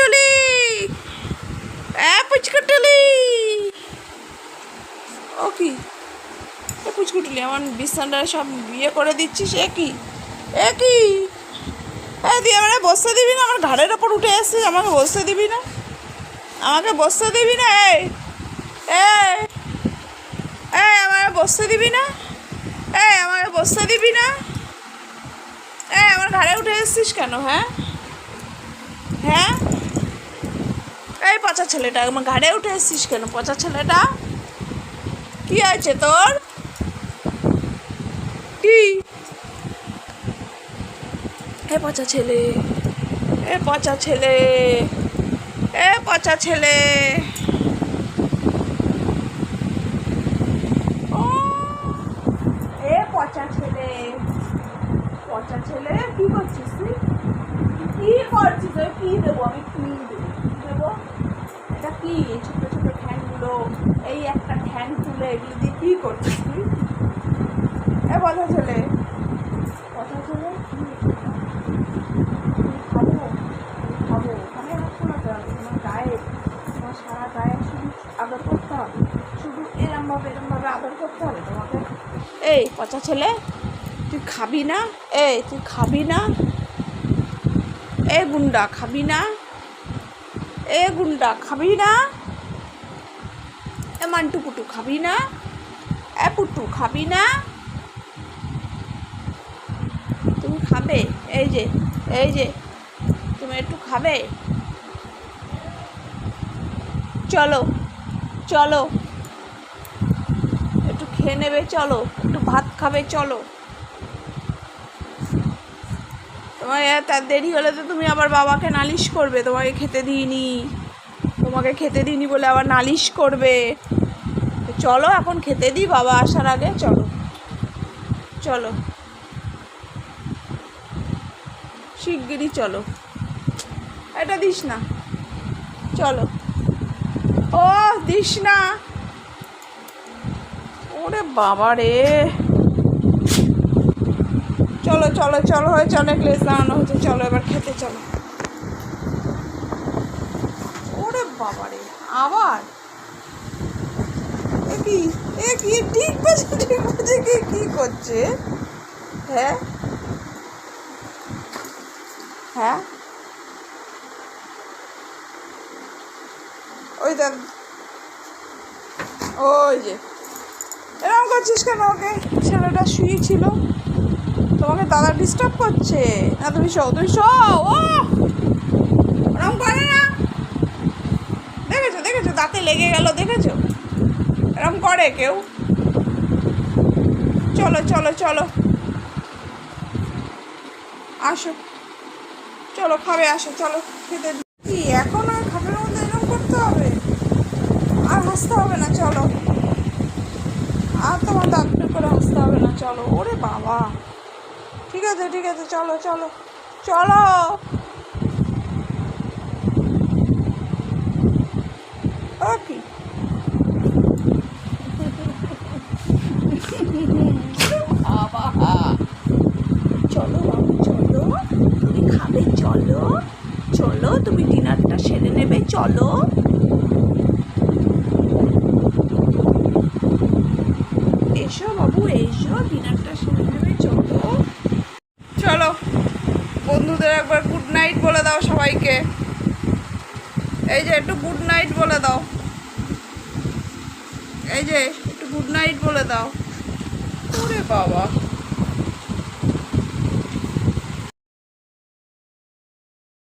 পুচকুটুলি। এ পুচকুটুলি। ও কি? এ পুচকুটুলি, আমার বিছানটা সব বিয়ে করে দিচ্ছিস এ কি? এ কি? হ্যাঁ তুই আমার বসতে দিবি না? আমার ঘাড়ের ওপর উঠে এসছিস, আমাকে বসতে দিবি না? আমাকে বসতে দিবি না? এই এই আমার বসতে দিবি না? এই আমার বসতে দিবি না? এই, আমার ঘাড়ে উঠে এসছিস কেন হ্যাঁ? হ্যাঁ? এই পচা ছেলেটা, আমার ঘাড়ে উঠে এসছিস কেন? পচা ছেলেটা? কি আছে তোর? কি? এ পচা ছেলে, এ পচা ছেলে, এ পচা ছেলে। ছেলে, পচা ছেলে, কি করছিস তুই? কি করছিস? কি দেবো আমি? কি দেবো? কি? এই ছোট ছোট ঠ্যাংগুলো, এই একটা ঠ্যাং তুলে এগুলো দিয়ে কি করছিস তুই? এ পচা চলে পচা ছেলে? কি খাব? খাব। তোমার গায়ে, তোমার সারা গায়ে শুধু করতে হবে। শুধু এরমভাবে এরমভাবে করতে হবে তোমাকে। এই পচা ছেলে, তুই খাবি না? এই, তুই খাবি না? এ গুন্ডা, খাবি না? এ গুন্ডা, খাবি না? এ মান্টু পুটু, খাবি না? এ পুটু, খাবি না? তুমি খাবে? এই যে এই যে, তুমি একটু খাবে? চলো চলো। একটু খেয়ে নেবে, চলো। একটু ভাত খাবে, চলো। তোমার এত দেরি হলে তো তুমি আবার বাবাকে নালিশ করবে। তোমাকে খেতে দিইনি। তোমাকে খেতে দিইনি বলে আবার নালিশ করবে। চলো, এখন খেতে দিই বাবা আসার আগে। চলো। চলো। শিগগিরই চলো। এটা দিস না। চলো। ও, দিস না। ওরে বাবা রে চলো চলো চলো হয়েছে অনেক লেস দাঁড়ানো হয়েছে চলো, এবার খেতে চলো। ওরে বাবা রে, আবার? কি, এ কি, ঠিক বাজে ঠিক বাজে কি কি করছে? হ্যাঁ? হ্যাঁ? ওই দেখ। ওই যে। এরকম করছিস কেন ওকে? ছেলেটা শুয়েছিল। তোমাকে দাদা ডিস্টার্ব করছে। না তুমি শো তুমি শো ও! ওরকম করে না। দেখেছ দেখেছ, দাঁতে লেগে গেল, দেখেছ? এরকম করে কেউ। চলো চলো চলো। আসো। চলো, খাবে, আসো, চলো, খেতে কি, এখন আর খাটের মধ্যে এরকম করতে হবে? আর হাসতে হবে না, চলো। আর তোমার দাঁত করে হাসতে হবে না, চলো। ওরে বাবা। ঠিক আছে ঠিক আছে, চলো চলো চলো। কি? চলো বাবু, চলো। তুমি খাবে, চলো। চলো, তুমি ডিনারটা সেরে নেবে, চলো। এসো বাবু, এসো, ডিনারটা সেরে নেবে চলো চলো বন্ধুদের একবার গুড নাইট বলে দাও সবাইকে। এই যে একটু গুড নাইট বলে দাও। এই যে একটু গুড নাইট বলে দাও। বাবা।